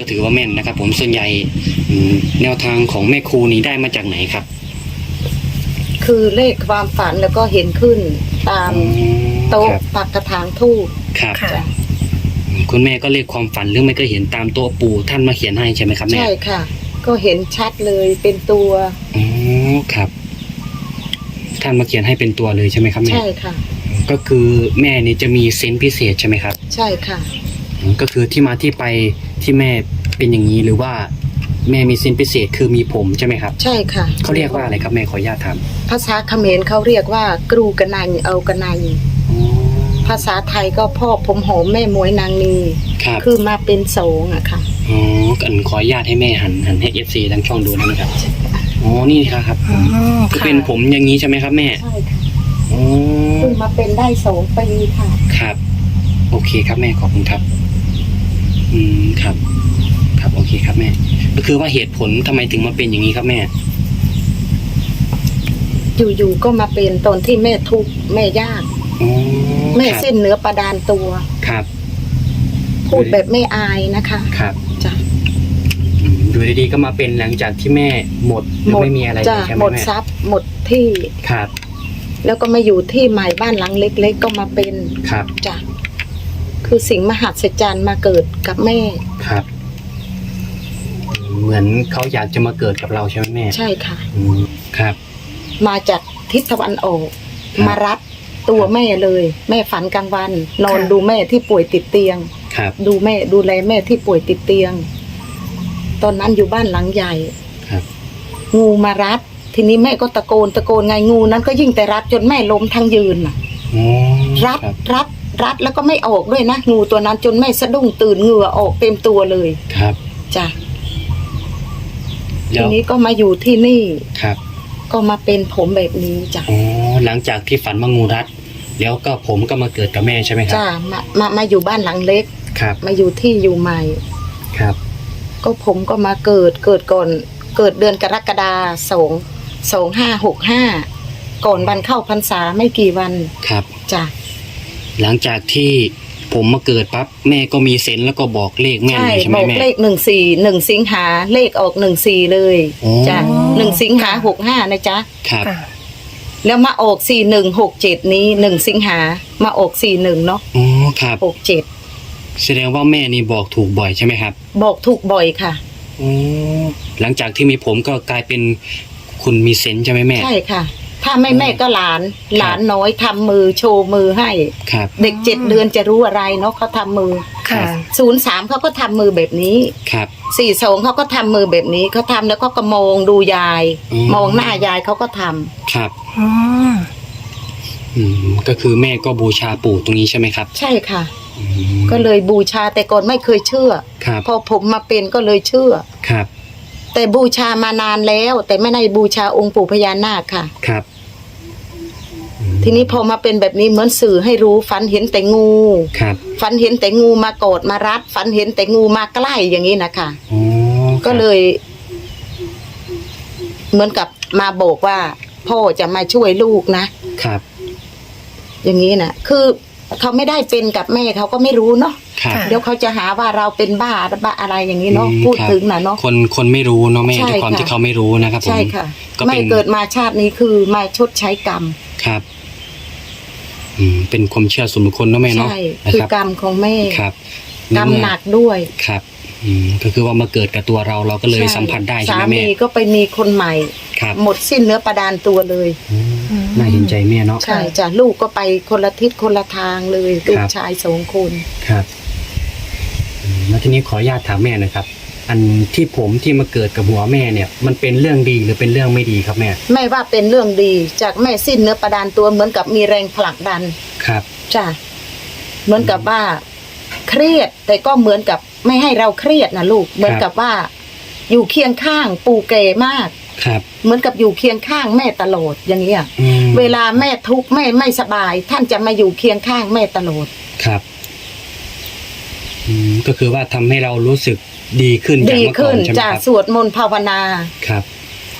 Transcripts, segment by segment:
ก็ถือว่าแม่นนะครับ ผมส่วนใหญ่อืมแนวทางของแม่ครูนี้ได้มาจากไหนครับ คือเลขความฝันแล้วก็เห็นขึ้นตามโต๊ะครับปักกระถางทูบครับค่ะจ้ะคุณแม่ก็เลขความฝันหรือไม่ก็เห็นตามโต๊ะปู่ท่านมาเขียนให้ใช่ไหมครับแม่ใช่ค่ะ ก็เห็นชัดเลยเป็นตัวอ๋อครับ ท่านมาเขียนให้เป็นตัวเลยใช่ไหมครับแม่ใช่ค่ะ ก็คือแม่นี่จะมีเซนส์พิเศษใช่ไหมครับ ใช่ค่ะอืมก็คือที่มาที่ไป ที่แม่เป็นอย่างนี้หรือว่าแม่มีเซนส์พิเศษคือมีผมใช่ไหมครับใช่ค่ะ เขาเรียกว่าอะไรครับแม่ขออนุญาตถามภาษาเขมรเขาเรียกว่ากรูกระนันเอากระนันอ๋อ ภาษาไทยก็พ่อผมหอมแม่หมวยนางนีครับ คือมาเป็นสองอะค่ะ อ๋อกันขออนุญาตให้แม่หันหันให้เอฟซีทั้งช่องดูได้ไหมครับอ๋อนี่ครับครับอ๋อคือค่ะเป็นผมอย่างนี้ใช่ไหมครับแม่ใช่ค่ะอ๋อเพิ่งมาเป็นได้สองปีค่ะ ครับ โอเคครับแม่ขอบคุณครับ อืมครับ ครับโอเคครับแม่ ก็คือว่าเหตุผลทำไมถึงมาเป็นอย่างนี้ครับแม่ อยู่ๆก็มาเป็นตอนที่แม่ทุกข์แม่ยาก อ๋อแม่ครับเส้นเนื้อประดานตัว ครับ พูดแบบไม่อายนะคะครับจ้ะอืมอยู่ดีๆก็มาเป็นหลังจากที่แม่หมดหรือไม่มีอะไรเลจ้ะยใช่ไหมหมดแม่ทรัพย์หมดที่ ครับ แล้วก็มาอยู่ที่ใหม่บ้านหลังเล็ก ๆ ก็มาเป็นครับ จ้ะ คือสิ่งมหัศจรรย์มาเกิดกับแม่ ครับ เหมือนเขาอยากจะมาเกิดกับเราใช่ไหมแม่ใช่ค่ะ อืมครับ มาจากทิศตะวันออกครับมารัดตัวแม่เลย แม่ฝันกลางวัน นอนค่ะ ดูแม่ที่ป่วยติดเตียง ครับดูแม่ดูแลแม่ที่ป่วยติดเตียง ตอนนั้นอยู่บ้านหลังใหญ่ ครับงูมารัด ทีนี้แม่ก็ตะโกนตะโกนไงงูนั้นก็ยิ่งแต่รัดจนแม่ล้มทั้งยืนน่ะ อ๋อรัดครับรัด รัดแล้วก็ไม่ออกด้วยนะงูตัวนั้นจนแม่สะดุ้งตื่นเหงื่อออกเต็มตัวเลยครับจ้ะแล้ทีวนี้ก็มาอยู่ที่นี่ ครับก็มาเป็นผมแบบนี้จ้ะอ๋อหลังจากที่ฝันว่างูรัด แล้วก็ผมก็มาเกิดกับแม่ใช่ไหมครับ จ้ะมามามาอยู่บ้านหลังเล็ก ครับมาอยู่ที่อยู่ใหม่ ครับก็ผมก็มาเกิดเกิดก่อนเกิดเดือนกรกฎาสองสองห้าหกห้าก่อนวันเข้าพรรษาไม่กี่วันครับ จ้ะ หลังจากที่ผมมาเกิดปั๊บแม่ก็มีเซนส์แล้วก็บอกเลขแม่นใช่เลยใช่ไหบมอกแม่ เลขหนึ่งสี่หนึ่งสิงหาเลขออกหนึ่งสี่เลยโอ้ จ้ะหนึ่งสิงหาหกห้านะจ๊ะ ครับ ค่ะ แล้วมาออกสี่หนึ่งหกเจ็ดนี้หนึ่งสิงหามาออกสี่หนึ่งเนาะอ๋อครับ หกเจ็ดแสดงว่าแม่นี่บอกถูกบ่อยใช่ไหมครับบอกถูกบ่อยค่ะอ๋อหลังจากที่มีผมก็กลายเป็นคุณมีเซนส์ใช่ไหมแม่ ใช่ค่ะ ถ้าไม่แม่ก็หลาน หลานน้อยทำมือโชว์มือให้ ครับ เด็กเจ็ดเดือนจะรู้อะไรเนาะเขาทำมือค่ะ ศูนย์สามเขาก็ทำมือแบบนี้ครับ สี่สองเขาก็ทำมือแบบนี้เขาทำแล้วก็ก็มองดูยาย อืม มองหน้ายายเขาก็ทำครับ อ๋ออืม ก็คือแม่ก็บูชาปู่ตรงนี้ใช่ไหมครับใช่ค่ะ อืมก็เลยบูชาแต่ก่อนไม่เคยเชื่อ ครับ พอผมมาเป็นก็เลยเชื่อ ครับ แต่บูชามานานแล้ว แต่ไม่ได้บูชาองค์ปู่พญานาคค่ะ ครับอืมทีนี้พอมาเป็นแบบนี้เหมือนสื่อให้รู้ฝันเห็นแต่งู ครับฝันเห็นแต่งูมากอดมารัดฝันเห็นแต่งูมาใกล้อย่างนี้นะคะอ๋อก็เลย เหมือนกับมาบอกว่า พ่อจะมาช่วยลูกนะครับ อย่างนี้นะคือเขาไม่ได้เป็นกับแม่เขาก็ไม่รู้เนาะ ครับค่ะเดี๋ยวเขาจะหาว่าเราเป็นบ้าบ้าอะไรอย่างนี้เนาะอืมพูดครับ ถึงนะเนาะ คนคนไม่รู้เนาะแม่ใช่ด้วยความค่ะ ที่เขาไม่รู้นะครับผมใช่ค่ะ ก็เป็นไม่เกิดมาชาตินี้คือมาชดใช้กรรม ครับอืมเป็นความเชื่อส่วนบุคคลเนาะแม่เนาะใช่นะคือครับกรรมของแม่ครับกรรมหนักด้วยครับอืมก็คือว่ามาเกิดกับตัวเราเราก็เลยใช่สัมผัสได้ใช่สาไหมแม่มีก็ไปมีคนใหม่ ครับหมดสิ้นเนื้อประดานตัวเลย อืมน่าเห็นใจแม่เนาะ ใช่จ้ะลูกก็ไปคนละทิศคนละทางเลยลูคกรับชายสองคน ครับอืม แล้วทีนี้ขออนุญาตถามแม่หนะครับ อันที่ผมที่มาเกิดกับหัวแม่เนี่ย มันเป็นเรื่องดีหรือเป็นเรื่องไม่ดีครับแม่ แม่ว่าเป็นเรื่องดีจากแม่สิ้นเนื้อประดานตัวเหมือนกับมีแรงผลักดันครับ จ้ะเหมือนกับว่าเครียดแต่ก็เหมือนกับไม่ให้เราเครียดนะลูก เหมือนกับว่า อยู่เคียงข้างปู่เก่มาก ครับ เหมือนกับอยู่เคียงข้างแม่ตลอดอย่างเงี้ยอืมเวลาแม่ทุกข์แม่ไม่สบาย ท่านจะมาอยู่เคียงข้างแม่ตลอด ครับ อืมก็คือว่าทำให้เรารู้สึกดีขึ้นจากดีเมื่อก่ขึ้อนนใช่ไหมจากครับสวดมนต์ภาวนา ครับ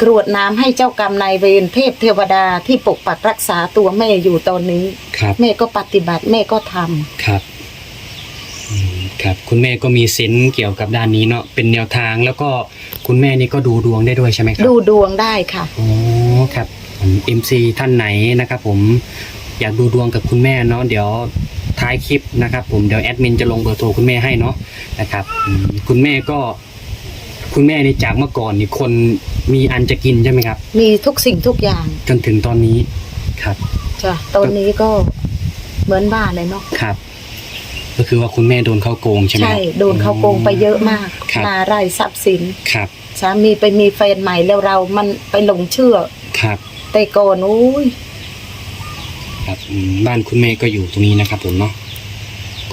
กรวดน้ำให้เจ้ากรรมนายเวรเทพเทวดาที่ปกปักรักษาตัวแม่อยู่ตอนนี้ ครับ แม่ก็ปฏิบัติแม่ก็ทำครับอืมครับ คุณแม่ก็มีเซนส์เกี่ยวกับด้านนี้เนาะเป็นแนวทางแล้วก็คุณแม่นี่ก็ดูดวงได้ด้วยใช่ไหมครับดูดวงได้ค่ะ อ๋อครับเอ็มซีท่านไหนนะครับ ผมอยากดูดวงกับคุณแม่เนาะเดี๋ยว ท้ายคลิปนะครับ ผมเดี๋ยวแอดมินจะลงเบอร์โทรคุณแม่ให้เนาะนะครับอืมคุณแม่ก็ คุณแม่นี่จากเมื่อก่อนนี่คนมีอันจะกินใช่ไหมครับ มีทุกสิ่งทุกอย่างจนถึงตอนนี้ครับ จ้ะตอนนี้ก็เหมือนบ้านเลยเนาะครับ ก็คือว่าคุณแม่โดนเข้าโกงใช่ไหมใช่ครับโดนเขาโกงไปเยอะมาก ครับนาไร่ทรัพย์สินครับสามีไปมีแฟนใหม่แล้วเรามันไปหลงเชื่อ ครับ แต่ก่อนอุ้ย ครับอืมบ้านคุณแม่ก็อยู่ตรงนี้นะครับ ผมเนาะ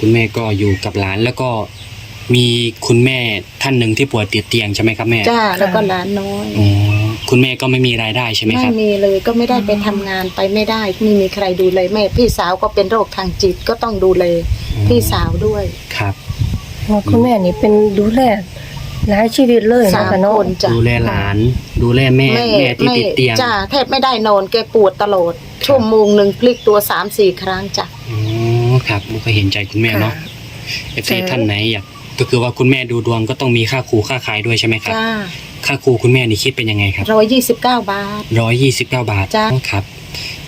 คุณแม่ก็อยู่กับหลานแล้วก็มีคุณแม่ท่านหนึ่งที่ป่วยติดเตียงใช่ไหมครับแม่จ้าแล้วก็หลานน้อยอ๋อคุณแม่ก็ไม่มีรายได้ใช่ไหมไม่ครับมีเลยก็ไม่ได้ไปทำงานไปไม่ได้ไม่มีใครดูเลยแม่พี่สาวก็เป็นโรคทางจิตก็ต้องดูแลพี่สาวด้วยครับ คุณแม่นี่เป็นดูแล หลายชีวิตเลยสานะมคะเนาะคนจ้ะ ดูแลหลาน ดูแลแม่แม่ที่ติดเตียงจ้าแทบไม่ได้นอนแกปวดตลอด ชั่วโมงหนึ่งพลิกตัวสามสี่ครั้งจ้ะ อ๋อครับผมก็เห็นใจคุณแม่เนาะค่ะ เอฟซีท่านไหนอยากก็คือว่าคุณแม่ดูดวงก็ต้องมีค่าครูค่าขายด้วยใช่ไหมครับ จ้าค่าครูคุณแม่นี่คิดเป็นยังไงครับ ร้อยยี่สิบเก้าบาท ร้อยยี่สิบเก้าบาทจ้ะ ครับ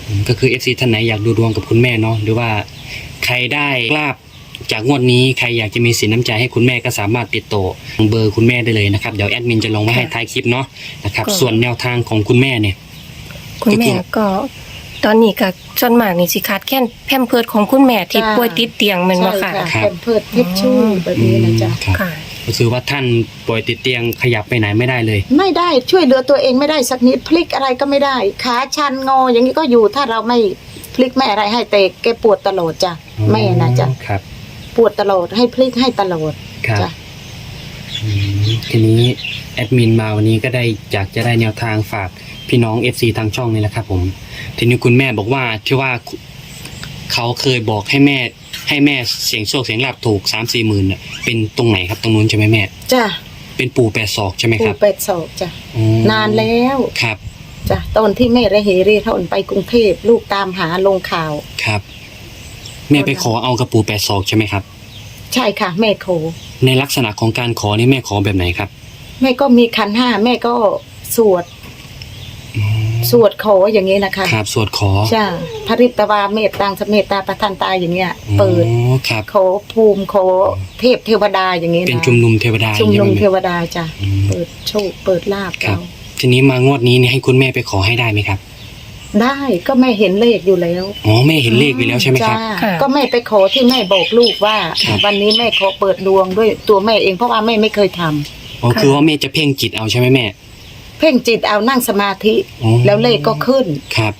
อืมก็คือเอฟซีท่านไหนอยากดูดวงกับคุณแม่เนาะหรือว่าใครได้ลาบ จากงวดนี้ใครอยากจะมีสินน้ำใจให้คุณแม่ก็สามารถติดต่อเบอร์คุณแม่ได้เลยนะครับเดี๋ยวแอดมินจะลงไว้ให้ท้ายคลิปเนาะนะครับ ส่วนแนวทางของคุณแม่เนี่ย คุณแม่ก็ ตอนนี้ก็ส่วนมากนี่สิขาดแค่นแพมเพิร์ดของคุณแม่ที่จ้ะป่วยติดเตียงแมันบ่ใช่ค่ะครับเป็นเพิดเทปชู่แบบนี้นะจ๊ะ ครับค่ะ ก็คือว่าท่านป่วยติดเตียงขยับไปไหนไม่ได้เลย ไม่ได้ช่วยเหลือตัวเองไม่ได้สักนิดพลิกอะไรก็ไม่ได้ ขาชันงออย่างนี้ก็อยู่ถ้าเราไม่พลิกไม่อะไรให้แต่แกปวดตลอดจ้ะแม่นะจ๊ะ ครับ ปวดตลอดให้พลิกให้ตลอดครับจ้ะอืมทีนี้แอดมินมาวันนี้ก็ได้อยากจะได้แนวทางฝากพี่น้อง FC ทางช่องนี่แหละครับผม ทีนี้คุณแม่บอกว่าที่ว่าเขาเคยบอกให้แม่ ให้แม่เสียงโชคเสียงลาบถูกสามสี่หมื่นน่ะเป็นตรงไหนครับตรงนู้นใช่ไหมแม่ จ้ะเป็นปู่แปดศอกใช่ไหมปูครับเป็ดศอกจ้ะอ๋อนานแล้วครับจ้ะตอนที่แม่ระเหเรทนไปกรุงเทพลูกตามหาลงข่าว ครับ แม่ไปขอเอากระปูแปดศอกใช่ไหมครับ ใช่ค่ะ แม่โขในลักษณะของการขอนี่แม่ขอแบบไหนครับแม่ก็มีคันห้าแม่ก็สวดอ๋อสวดขออย่างนี้นะคะครับสวดขอจ้ะพระริตวาเมตตังสเมตตาประทานตายอย่างเงี้ยอ๋อเปิดครับขอภูมิขอเทพเทวดาอย่างนี้นะเป็นชุมนุมเทวดาชุมใช่นุไหมมเทแม่วดาจ้ะอืมเปิดโชคเปิดลาบครับเราทีนี้มางวดนี้เนี่ยให้คุณแม่ไปขอให้ได้ไหมครับ ได้ก็แม่เห็นเลขอยู่แล้วอ๋อแม่เห็นเลขอยู่แล้วใช่ไหมครับ จ้าค่ะ ก็แม่ไปขอที่แม่บอกลูกว่า ครับ วันนี้แม่ขอเปิดดวงด้วยตัวแม่เองเพราะว่าแม่ไม่เคยทำอ๋อคือว่าแม่จะเพ่งจิตเอาใช่ไหมแม่ เพ่งจิตเอานั่งสมาธิ อ๋อ แล้วเลขก็ขึ้น ครับ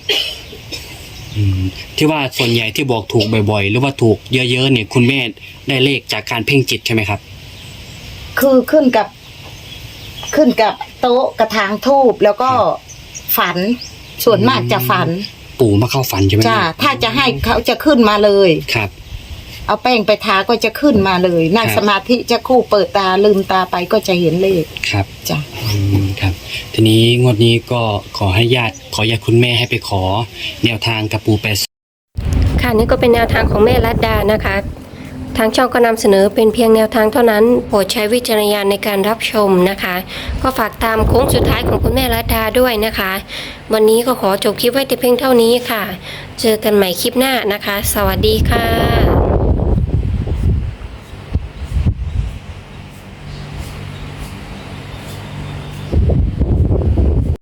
อืมที่ว่าส่วนใหญ่ที่บอกถูกบ่อยๆ หรือว่าถูกเยอะๆเนี่ยคุณแม่ได้เลขจากการเพ่งจิตใช่ไหมครับ คือขึ้นกับขึ้นกับโต๊ะกระถางทูบแล้วก็ฝัน ส่วนมากจะฝันปู่มาเข้าฝันใช่ไหมจ้าแม่ถ้าจะให้เขาจะขึ้นมาเลย ครับ เอาแป้งไปทาก็จะขึ้นมาเลยนั่งครับสมาธิจะคู่เปิดตาลืมตาไปก็จะเห็นเลขครับจ้ะอืมครับ ทีนี้งวดนี้ก็ขอให้ญาติขอญาติคุณแม่ให้ไปขอ แนวทางกับปู่แปด ค่ะนี่ก็เป็นแนวทางของแม่รัตดานะคะ ทางช่องก็นำเสนอเป็นเพียงแนวทางเท่านั้น โปรดใช้วิจารณญาณในการรับชมนะคะ ก็ฝากตามโค้งสุดท้ายของคุณแม่รัตดาด้วยนะคะ วันนี้ก็ขอจบคลิปไว้แต่เพียงเท่านี้ค่ะ เจอกันใหม่คลิปหน้านะคะ สวัสดีค่ะ